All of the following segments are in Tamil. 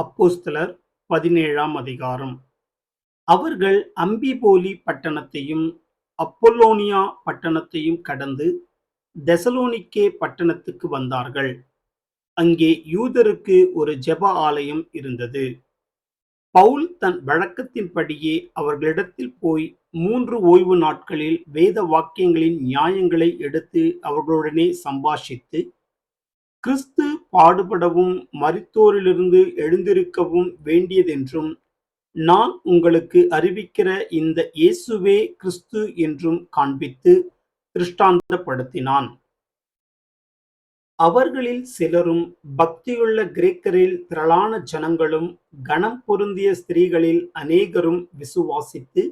அப்போஸ்தலர் பதினேழாம் அதிகாரம். அவர்கள் அம்பிபோலி பட்டணத்தையும் அப்பொல்லோனியா பட்டணத்தையும் கடந்து தெசலோனிக்கே பட்டணத்துக்கு வந்தார்கள். அங்கே யூதருக்கு ஒரு ஜெப ஆலயம் இருந்தது. பவுல் தன் வழக்கத்தின்படியே அவர்களிடத்தில் போய் மூன்று ஓய்வு நாட்களில் வேத வாக்கியங்களின் நியாயங்களை எடுத்து அவர்களுடனே சம்பாஷித்து கிறிஸ்து பாடுபடவும் மரித்தோரிலிருந்து எழுந்திருக்கவும் வேண்டியதென்றும் நான் உங்களுக்கு அறிவிக்கிற இந்த இயேசுவே கிறிஸ்து என்றும் காண்பித்து திருஷ்டாந்தப்படுத்தினான். அவர்களில் சிலரும் பக்தியுள்ள கிரேக்கரில் திரளான ஜனங்களும் கனம் பொருந்திய ஸ்திரீகளில் அநேகரும் விசுவாசித்து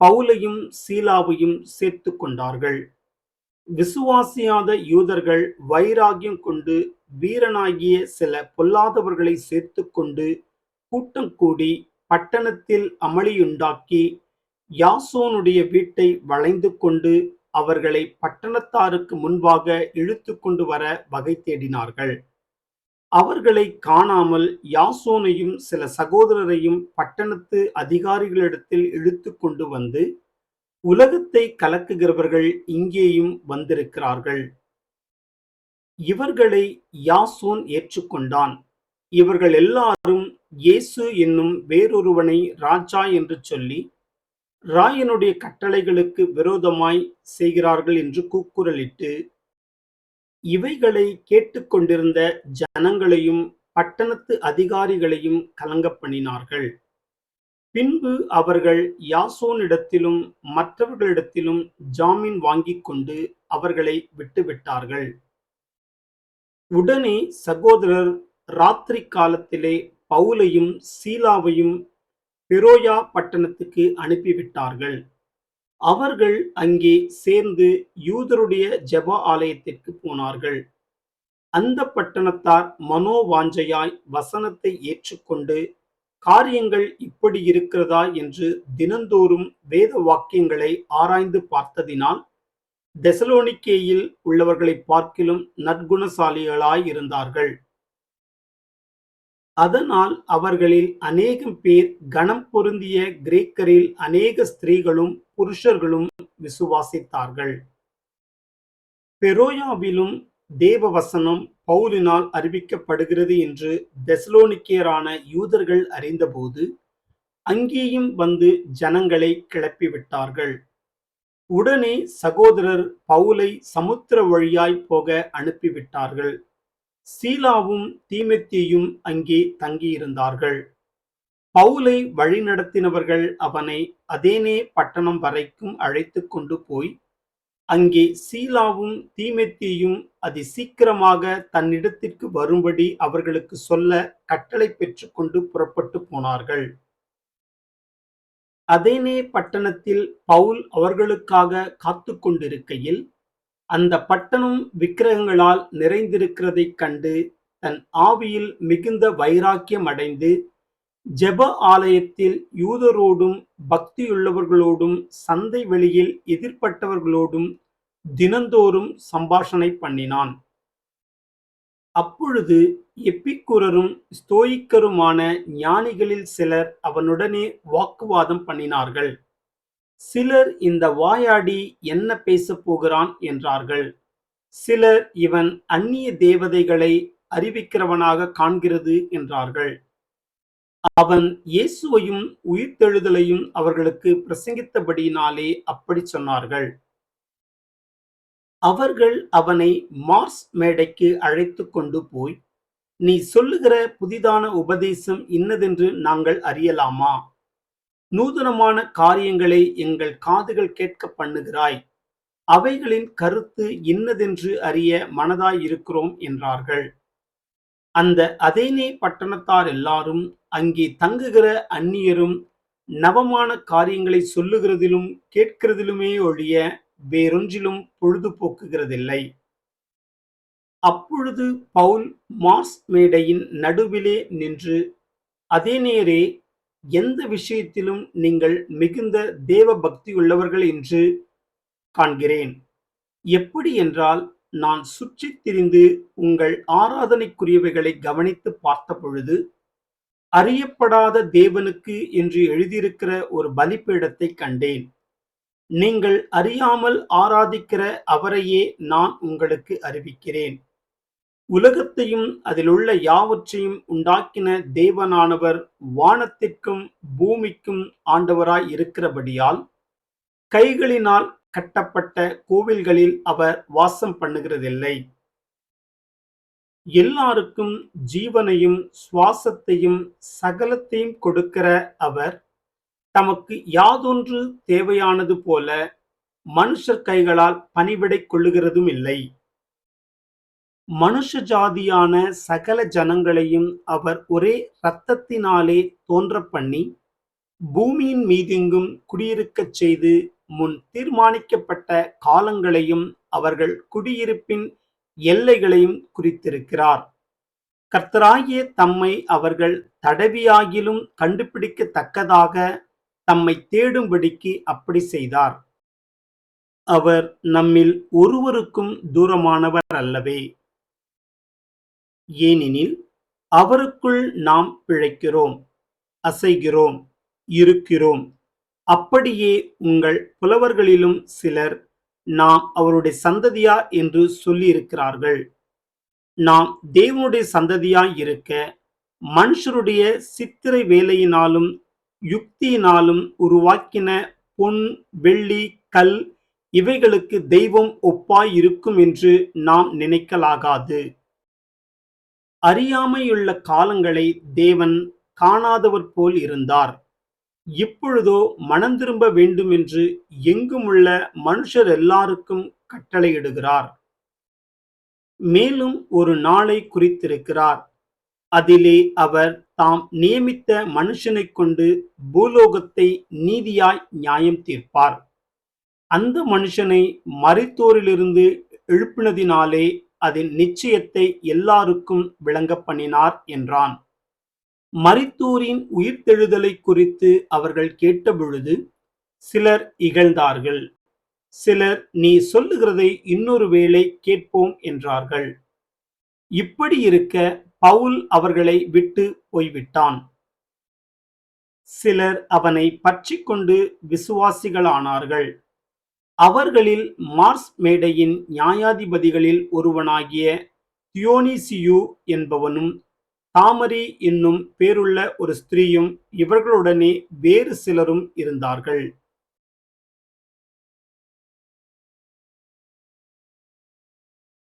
பவுலையும் சீலாவையும் சேர்த்து கொண்டார்கள். விசுவாசியாத யூதர்கள் வைராகியம் கொண்டு வீரனாகிய சில பொல்லாதவர்களை சேர்த்து கொண்டு கூட்டம் கூடி பட்டணத்தில் அமளியுண்டாக்கி யாசோனுடைய வீட்டை வளைந்து கொண்டு அவர்களை பட்டணத்தாருக்கு முன்பாக இழுத்து கொண்டு வர வகை தேடினார்கள். அவர்களை காணாமல் யாசோனையும் சில சகோதரரையும் பட்டணத்து அதிகாரிகளிடத்தில் இழுத்து கொண்டு வந்து உலகத்தை கலக்குகிறவர்கள் இங்கேயும் வந்திருக்கிறார்கள். இவர்களை யாசோன் ஏற்றுக்கொண்டான். இவர்கள் எல்லாரும் இயேசு என்னும் வேறொருவனை ராஜா என்று சொல்லி ராயனுடைய கட்டளைகளுக்கு விரோதமாய் செய்கிறார்கள் என்று கூக்குரலிட்டு இவைகளை கேட்டுக்கொண்டிருந்த ஜனங்களையும் பட்டணத்து அதிகாரிகளையும் கலங்க பண்ணினார்கள். பின்பு அவர்கள் யாசோனிடத்திலும் மற்றவர்களிடத்திலும் ஜாமீன் வாங்கிக் கொண்டு அவர்களை விட்டுவிட்டார்கள். உடனே சகோதரர் ராத்திரி காலத்திலே பவுலையும் சீலாவையும் பெரோயா பட்டணத்துக்கு அனுப்பிவிட்டார்கள். அவர்கள் அங்கே சேர்ந்து யூதருடைய ஜப ஆலயத்திற்கு போனார்கள். அந்த பட்டணத்தார் மனோவாஞ்சையாய் வசனத்தை ஏற்றுக்கொண்டு காரியங்கள் இப்படி இருக்கிறதா என்று தினந்தோறும் வேத வாக்கியங்களை ஆராய்ந்து பார்த்ததினால் தெசலோனிக்கேயில் உள்ளவர்களை பார்க்கிலும் நற்குணசாலிகளாய் இருந்தார்கள். அதனால் அவர்களில் அநேகம் பேர் கனம் பொருந்திய கிரேக்கரில் அநேக ஸ்திரீகளும் புருஷர்களும் விசுவாசித்தார்கள். பெரோயாவிலும் தேவ வசனம் பவுலினால் அறிவிக்கப்படுகிறது என்று தெசலோனிக்கேரான யூதர்கள் அறிந்தபோது அங்கேயும் வந்து ஜனங்களை கிளப்பிவிட்டார்கள். உடனே சகோதரர் பவுலை சமுத்திர வழியாய் போக அனுப்பிவிட்டார்கள். சீலாவும் தீமெத்தியும் அங்கே தங்கியிருந்தார்கள். பவுலை வழிநடத்தினவர்கள் அவனை அதேனே பட்டணம் வரைக்கும் அழைத்து கொண்டு போய் அங்கே சீலாவும் தீமெத்தியும் அதி சீக்கிரமாக தன்னிடத்திற்கு வரும்படி அவர்களுக்கு சொல்ல கட்டளை பெற்றுக்கொண்டு புறப்பட்டு போனார்கள். அதேனே பட்டணத்தில் பவுல் அவர்களுக்காக காத்து கொண்டிருக்கையில் அந்த பட்டணம் விக்கிரகங்களால் நிறைந்திருக்கிறதைக் கண்டு தன் ஆவியில் மிகுந்த வைராக்கியம் அடைந்து ஜெப ஆலயத்தில் யூதரோடும் பக்தியுள்ளவர்களோடும் சந்தை வெளியில் எதிர்ப்பட்டவர்களோடும் தினந்தோறும் சம்பாஷணை பண்ணினான். அப்பொழுது எப்பிக்குரரும் ஸ்தோயிக்கருமான ஞானிகளில் சிலர் அவனுடனே வாக்குவாதம் பண்ணினார்கள். சிலர் இந்த வாயாடி என்ன பேசப் போகிறான் என்றார்கள். சிலர் இவன் அந்நிய தேவதைகளை அறிவிக்கிறவனாக காண்கிறது என்றார்கள். அவன் இயேசுவையும் உயிர்த்தெழுதலையும் அவர்களுக்கு பிரசங்கித்தபடியினாலே அப்படி சொன்னார்கள். அவர்கள் அவனை மார்ஸ் மேடைக்கு அழைத்து கொண்டு போய் நீ சொல்லுகிற புதிதான உபதேசம் இன்னதென்று நாங்கள் அறியலாமா? நூதனமான காரியங்களை எங்கள் காதுகள் கேட்க பண்ணுகிறாய். அவைகளின் கருத்து இன்னதென்று அறிய மனதாய் இருக்கிறோம் என்றார்கள். அந்த அதேனே பட்டணத்தார் எல்லாரும் அங்கே தங்குகிற அந்நியரும் நவமான காரியங்களை சொல்லுகிறதிலும் கேட்கிறதிலுமே ஒழிய வேறொன்றிலும் பொழுதுபோக்குகிறதில்லை. அப்பொழுது பவுல் மார்ஸ் மேடையின் நடுவிலே நின்று அதே நேரே எந்த விஷயத்திலும் நீங்கள் மிகுந்த தேவ பக்தி உள்ளவர்கள் என்று காண்கிறேன். எப்படி என்றால் நான் சுற்றித் திரிந்து உங்கள் ஆராதனைக்குரியவைகளை கவனித்து பார்த்த பொழுது அறியப்படாத தேவனுக்கு என்று எழுதியிருக்கிற ஒரு பலிப்பீடத்தை கண்டேன். நீங்கள் அறியாமல் ஆராதிக்கிற அவரையே நான் உங்களுக்கு அறிவிக்கிறேன். உலகத்தையும் அதிலுள்ள யாவற்றையும் உண்டாக்கின தேவனானவர் வானத்திற்கும் பூமிக்கும் ஆண்டவராய் இருக்கிறபடியால் கைகளினால் கட்டப்பட்ட கோவில்களில் அவர் வாசம் பண்ணுகிறதில்லை. எல்லாருக்கும் ஜீவனையும் சுவாசத்தையும் சகலத்தையும் கொடுக்கிற அவர் தமக்கு யாதொன்று தேவையானது போல மனுஷர் கைகளால் பணிவிடை கொள்ளுகிறதும் இல்லை. மனுஷ ஜாதியான சகல ஜனங்களையும் அவர் ஒரே இரத்தத்தினாலே தோன்ற பண்ணி பூமியின் மீதெங்கும் குடியிருக்கச் செய்து முன் தீர்மானிக்கப்பட்ட காலங்களையும் அவர்கள் குடியிருப்பின் எல்லைகளையும் குறித்திருக்கிறார். கர்த்தராகிய தம்மை அவர்கள் தடவியாகிலும் கண்டுபிடிக்கத்தக்கதாக தம்மை தேடும்படிக்கு அப்படி செய்தார். அவர் நம்மில் ஒருவருக்கும் தூரமானவர் அல்லவே. ஏனெனில் அவருக்குள் நாம் பிழைக்கிறோம் அசைகிறோம் இருக்கிறோம். அப்படியே உங்கள் புலவர்களிலும் சிலர் நாம் அவருடைய சந்ததியா என்று சொல்லியிருக்கிறார்கள். நாம் தேவனுடைய சந்ததியாய் இருக்க மனுஷருடைய சித்திரை வேலையினாலும் யுக்தியினாலும் உருவாக்கின பொன் வெள்ளி கல் இவைகளுக்கு தெய்வம் ஒப்பாய் இருக்கும் என்று நாம் நினைக்கலாகாது. அறியாமையுள்ள காலங்களை தேவன் காணாதவர் போல் இருந்தார். இப்பொழுதோ மனம் திரும்ப வேண்டும் என்று எங்குமுள்ள மனுஷர் எல்லாருக்கும் கட்டளையிடுகிறார். மேலும் ஒரு நாளை குறித்திருக்கிறார். அதிலே அவர் தாம் நியமித்த மனுஷனைக் கொண்டு பூலோகத்தை நீதியாய் நியாயம் தீர்ப்பார். அந்த மனுஷனை மறித்தோரிலிருந்து எழுப்பினதினாலே அதன் நிச்சயத்தை எல்லாருக்கும் விளங்க பண்ணினார் என்றான். மரித்தூரின் உயிர்த்தெழுதலை குறித்து அவர்கள் கேட்டபொழுது சிலர் இகழ்ந்தார்கள். சிலர் நீ சொல்லுகிறதை இன்னொரு வேளை கேட்போம் என்றார்கள். இப்படி இருக்க பவுல் அவர்களை விட்டு போய்விட்டான். சிலர் அவனை பற்றி கொண்டு விசுவாசிகளானார்கள். அவர்களில் மார்ஸ் மேடையின் நியாயாதிபதிகளில் ஒருவனாகிய தியோனிசியு என்பவனும் தாமரி என்னும் பேருள்ள ஒரு ஸ்திரீயும் இவர்களுடனே வேறு சிலரும் இருந்தார்கள்.